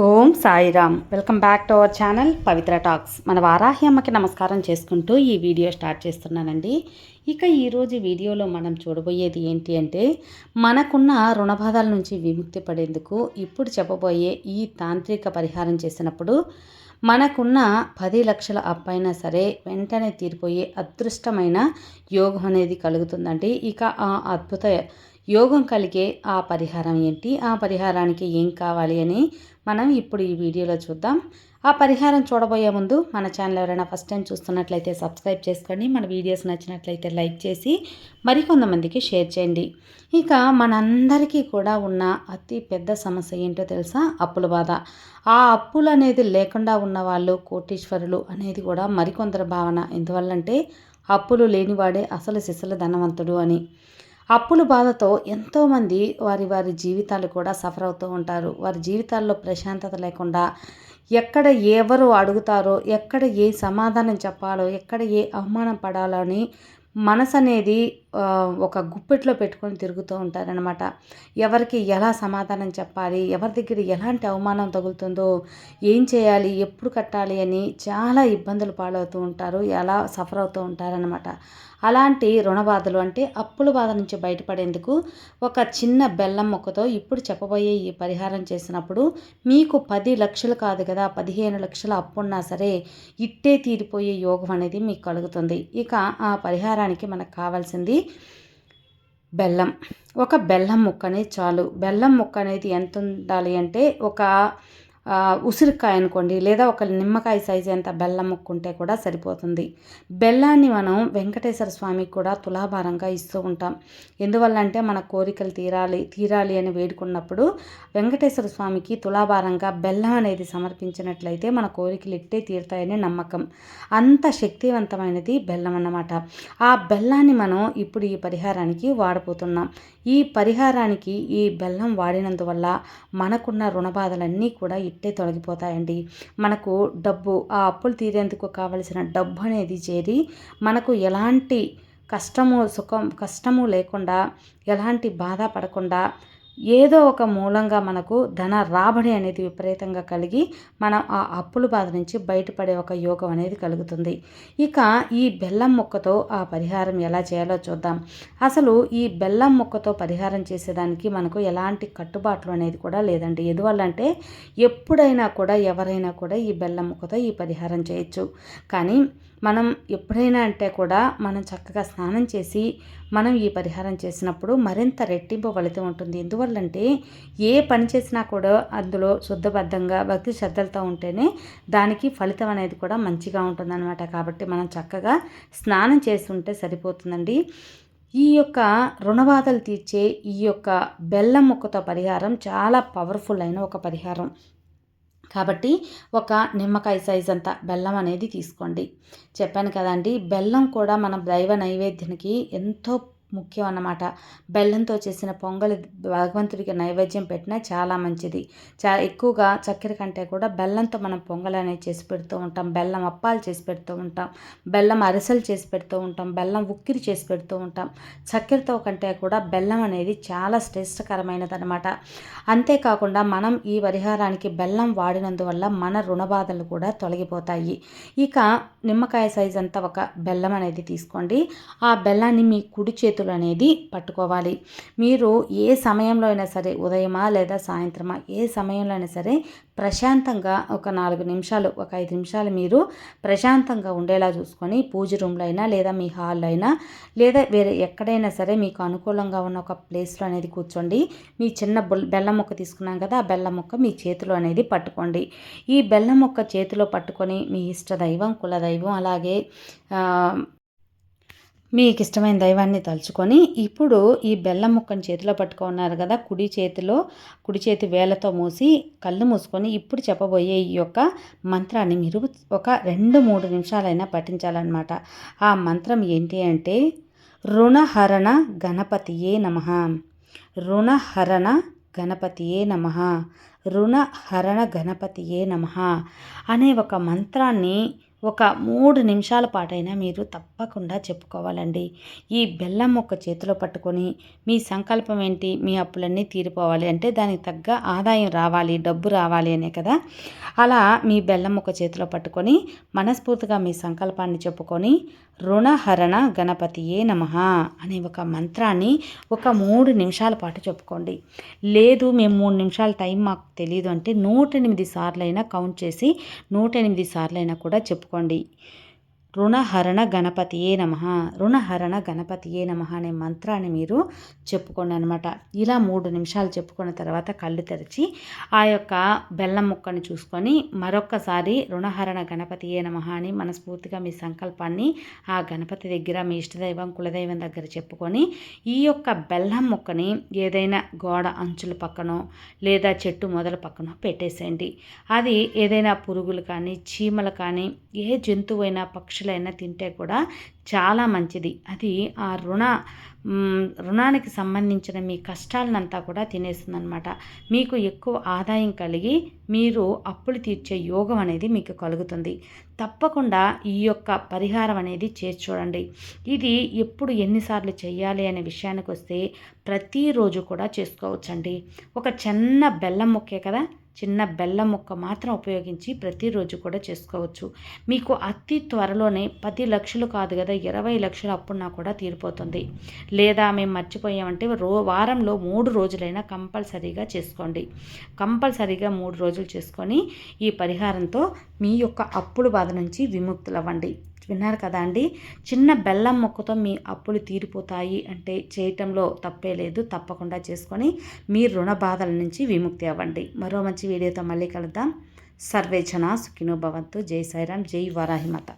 Om Sairam. Welcome back to our channel Pavitra talks. మన వారాహి అమ్మకి నమస్కారం చేసుకుంటూ ఈ వీడియో స్టార్ట్ చేస్తున్నానండి. ఇక ఈరోజు వీడియోలో మనం చూడబోయేది ఏంటి అంటే మనకున్న రుణబాధల నుంచి విముక్తి పడేందుకు ఇప్పుడు చెప్పబోయే ఈ తాంత్రిక పరిహారం చేసినప్పుడు మనకున్న పది లక్షల అప్పైనా సరే వెంటనే తీరిపోయే అదృష్టమైన యోగం అనేది కలుగుతుందండి. ఇక ఆ అద్భుత యోగం కలిగే ఆ పరిహారం ఏంటి? ఆ పరిహారానికి ఏం కావాలి అని మనం ఇప్పుడు ఈ వీడియోలో చూద్దాం. ఆ పరిహారం చూడబోయే ముందు మన ఛానల్ ఎవరైనా ఫస్ట్ టైం చూస్తున్నట్లయితే సబ్స్క్రైబ్ చేసుకోండి మన వీడియోస్ నచ్చినట్లయితే లైక్ చేసి మరికొంతమందికి షేర్ చేయండి. ఇక మనందరికీ కూడా ఉన్న అతి పెద్ద సమస్య ఏంటో తెలుసా? అప్పుల బాధ. ఆ అప్పులు అనేది లేకుండా ఉన్న వాళ్ళు కోటీశ్వరులు అనేది కూడా మరికొందరు భావన. ఎందువల్లంటే అప్పులు లేనివాడే అసలు సిసల ధనవంతుడు అని. అప్పుల బాధతో ఎంతోమంది వారి వారి జీవితాలు కూడా సఫర్ అవుతూ ఉంటారు. వారి జీవితాల్లో ప్రశాంతత లేకుండా ఎక్కడ ఎవరు అడుగుతారో ఎక్కడ ఏ సమాధానం చెప్పాలో ఎక్కడ ఏ అవమానం పడాలో అని మనసు అనేది ఒక గుప్పెట్లో పెట్టుకొని తిరుగుతూ ఉంటారనమాట ఎవరికి ఎలా సమాధానం చెప్పాలి? ఎవరి దగ్గర ఎలాంటి అవమానం తగులుతుందో ఏం చేయాలి? ఎప్పుడు కట్టాలి అని చాలా ఇబ్బందులు పాలవుతూ ఉంటారు ఎలా సఫర్ అవుతూ ఉంటారనమాట అలాంటి రుణ బాధలు అంటే అప్పుల బాధ నుంచి బయటపడేందుకు ఒక చిన్న బెల్లం మొక్కతో ఇప్పుడు చెప్పబోయే ఈ పరిహారం చేసినప్పుడు మీకు పది లక్షలు కాదు కదా పదిహేను లక్షల అప్పున్నా సరే ఇట్టే తీరిపోయే యోగం అనేది మీకు కలుగుతుంది. ఇక ఆ పరిహారానికి మనకు కావాల్సింది బెల్లం. ఒక బెల్లం ముక్కనే చాలు. బెల్లం ముక్క అనేది ఎంత ఉండాలి అంటే ఒక ఉసిరికాయ అనుకోండి లేదా ఒక నిమ్మకాయ సైజు ఎంత బెల్లం ముక్కుంటే కూడా సరిపోతుంది. బెల్లాన్ని మనం వెంకటేశ్వర స్వామికి కూడా తులాభారంగా ఇస్తూ ఉంటాం. ఎందువల్ల అంటే మన కోరికలు తీరాలి తీరాలి అని వేడుకున్నప్పుడు వెంకటేశ్వర స్వామికి తులాభారంగా బెల్లం అనేది సమర్పించినట్లయితే మన కోరికలు ఇట్టే తీరుతాయనే నమ్మకం. అంత శక్తివంతమైనది బెల్లం అన్నమాట. ఆ బెల్లాన్ని మనం ఇప్పుడు ఈ పరిహారానికి వాడబోతున్నాం. ఈ పరిహారానికి ఈ బెల్లం వాడినందువల్ల మనకున్న రుణబాధలన్నీ కూడా ఇట్టే తొలగిపోతాయండి. మనకు డబ్బు ఆ అప్పులు తీరేందుకు కావలసిన డబ్బు అనేది చేరి మనకు ఎలాంటి కష్టము సుఖం కష్టము లేకుండా ఎలాంటి బాధ పడకుండా ఏదో ఒక మూలంగా మనకు ధన రాబడి అనేది విపరీతంగా కలిగి మనం ఆ అప్పుల బాధ నుంచి బయటపడే ఒక యోగం అనేది కలుగుతుంది. ఇక ఈ బెల్లం ముక్కతో ఆ పరిహారం ఎలా చేయాలో చూద్దాం. అసలు ఈ బెల్లం ముక్కతో పరిహారం చేసేదానికి మనకు ఎలాంటి కట్టుబాట్లు అనేది కూడా లేదండి. ఎందువల్ల అంటే ఎప్పుడైనా కూడా ఎవరైనా కూడా ఈ బెల్లం ముక్కతో ఈ పరిహారం చేయొచ్చు. కానీ మనం ఎప్పుడైనా అంటే కూడా మనం చక్కగా స్నానం చేసి మనం ఈ పరిహారం చేసినప్పుడు మరింత రెట్టింపు ఫలితం ఉంటుంది. అందువల్లంటే ఏ పని చేసినా కూడా అందులో శుద్ధబద్ధంగా భక్తి శ్రద్ధలతో ఉంటేనే దానికి ఫలితం అనేది కూడా మంచిగా ఉంటుందన్నమాట. కాబట్టి మనం చక్కగా స్నానం చేస్తుంటే సరిపోతుందండి. ఈ యొక్క రుణబాధలు తీర్చే ఈ యొక్క బెల్లం ముక్కతో పరిహారం చాలా పవర్ఫుల్ అయిన ఒక పరిహారం. కాబట్టి ఒక నిమ్మకాయ సైజ్ అంత బెల్లం అనేది తీసుకోండి. చెప్పాను కదండి బెల్లం కూడా మన దైవ నైవేద్యానికి ఎంతో ముఖ్యం అన్నమాట. బెల్లంతో చేసిన పొంగలి భగవంతుడికి నైవేద్యం పెట్టినా చాలా మంచిది. చా ఎక్కువగా చక్కెర కంటే కూడా బెల్లంతో మనం పొంగల్ అనేది చేసి పెడుతూ ఉంటాం. బెల్లం అప్పాలు చేసి పెడుతూ ఉంటాం. బెల్లం అరిసెలు చేసి పెడుతూ ఉంటాం. బెల్లం ఉక్కిరి చేసి పెడుతూ ఉంటాం. చక్కెరతో కంటే కూడా బెల్లం అనేది చాలా శ్రేష్టకరమైనది అనమాట అంతేకాకుండా మనం ఈ పరిహారానికి బెల్లం వాడినందువల్ల మన రుణబాధలు కూడా తొలగిపోతాయి. ఇక నిమ్మకాయ సైజ్ అంతా ఒక బెల్లం అనేది తీసుకోండి. ఆ బెల్లాన్ని మీ కుడి చేతి చేతులు అనేది పట్టుకోవాలి. మీరు ఏ సమయంలో అయినా సరే ఉదయమా లేదా సాయంత్రమా ఏ సమయంలో అయినా సరే ప్రశాంతంగా ఒక నాలుగు నిమిషాలు ఒక ఐదు నిమిషాలు మీరు ప్రశాంతంగా ఉండేలా చూసుకొని పూజ రూమ్లో అయినా లేదా మీ హాల్లో అయినా లేదా వేరే ఎక్కడైనా సరే మీకు అనుకూలంగా ఉన్న ఒక ప్లేస్లో అనేది కూర్చోండి. మీ చిన్న బెల్లం మొక్క తీసుకున్నాం కదా ఆ బెల్లం మొక్క మీ చేతిలో అనేది పట్టుకోండి. ఈ బెల్లం మొక్క చేతిలో పట్టుకొని మీ ఇష్ట దైవం కుల దైవం అలాగే మీకు ఇష్టమైన దైవాన్ని తలుచుకొని ఇప్పుడు ఈ బెల్లం ముక్కను చేతిలో పట్టుకున్నారు కదా కుడి చేతిలో కుడి చేతి వేలతో మూసి కళ్ళు మూసుకొని ఇప్పుడు చెప్పబోయే ఈ యొక్క మంత్రాన్ని మీరు ఒక రెండు మూడు నిమిషాలైనా పఠించాలన్నమాట. ఆ మంత్రం ఏంటి అంటే రుణహరణ గణపతియే నమ. రుణహరణ గణపతియే నమ. రుణహరణ గణపతియే నమ అనే ఒక మంత్రాన్ని ఒక మూడు నిమిషాల పాటైనా మీరు తప్పకుండా చెప్పుకోవాలండి. ఈ బెల్లం మొక్క చేతిలో పట్టుకొని మీ సంకల్పం ఏంటి? మీ అప్పులన్నీ తీరిపోవాలి అంటే దానికి తగ్గ ఆదాయం రావాలి డబ్బు రావాలి అనే కదా? అలా మీ బెల్లం మొక్క చేతిలో పట్టుకొని మనస్ఫూర్తిగా మీ సంకల్పాన్ని చెప్పుకొని రుణహరణ గణపతియే నమ అనే ఒక మంత్రాన్ని ఒక మూడు నిమిషాల పాటు చెప్పుకోండి. లేదు మేము మూడు నిమిషాల టైం మాకు తెలియదు అంటే నూట ఎనిమిది సార్లైనా కౌంట్ చేసి నూట ఎనిమిది సార్లైనా కూడా చెప్పుకోండి. రుణహరణ గణపతియే నమ. రుణహరణ గణపతియే నమ అనే మంత్రాన్ని మీరు చెప్పుకోండి అనమాట ఇలా మూడు నిమిషాలు చెప్పుకున్న తర్వాత కళ్ళు తెరిచి ఆ యొక్క బెల్లం ముక్కని చూసుకొని మరొక్కసారి రుణహరణ గణపతియే నమ అని మనస్ఫూర్తిగా మీ సంకల్పాన్ని ఆ గణపతి దగ్గర మీ ఇష్టదైవం కులదైవం దగ్గర చెప్పుకొని ఈ యొక్క బెల్లం ముక్కని ఏదైనా గోడ అంచుల పక్కనో లేదా చెట్టు మొదల పక్కనో పెట్టేసేయండి. అది ఏదైనా పురుగులు కానీ చీమలు కానీ ఏ జంతువైనా పక్షి పక్షులైనా తింటే కూడా చాలా మంచిది. అది ఆ రుణ రుణానికి సంబంధించిన మీ కష్టాలనంతా కూడా తినేస్తుందనమాట మీకు ఎక్కువ ఆదాయం కలిగి మీరు అప్పులు తీర్చే యోగం అనేది మీకు కలుగుతుంది. తప్పకుండా ఈ యొక్క పరిహారం అనేది చేసి చూడండి. ఇది ఎప్పుడు ఎన్నిసార్లు చేయాలి అనే విషయానికి వస్తే ప్రతిరోజు కూడా చేసుకోవచ్చండి. ఒక చిన్న బెల్లం ముక్కే కదా? చిన్న బెల్లం ముక్క మాత్రం ఉపయోగించి ప్రతిరోజు కూడా చేసుకోవచ్చు. మీకు అతి త్వరలోనే పది లక్షలు కాదు కదా ఇరవై లక్షలు అప్పుడున్నా కూడా తీరిపోతుంది. లేదా మేము మర్చిపోయామంటే రో వారంలో మూడు రోజులైనా కంపల్సరీగా చేసుకోండి. కంపల్సరీగా మూడు రోజులు చేసుకొని ఈ పరిహారంతో మీ యొక్క అప్పుల బాధ నుంచి విముక్తులవ్వండి. విన్నారు కదా అండి. చిన్న బెల్లం మొక్కతో మీ అప్పులు తీరిపోతాయి అంటే చేయటంలో తప్పే లేదు. తప్పకుండా చేసుకొని మీ రుణ బాధల నుంచి విముక్తి అవ్వండి. మరో మంచి వీడియోతో మళ్ళీ కలుద్దాం. సర్వేచన సుఖినో భవంతు. జై సాయిరామ్. జై వరాహిమత.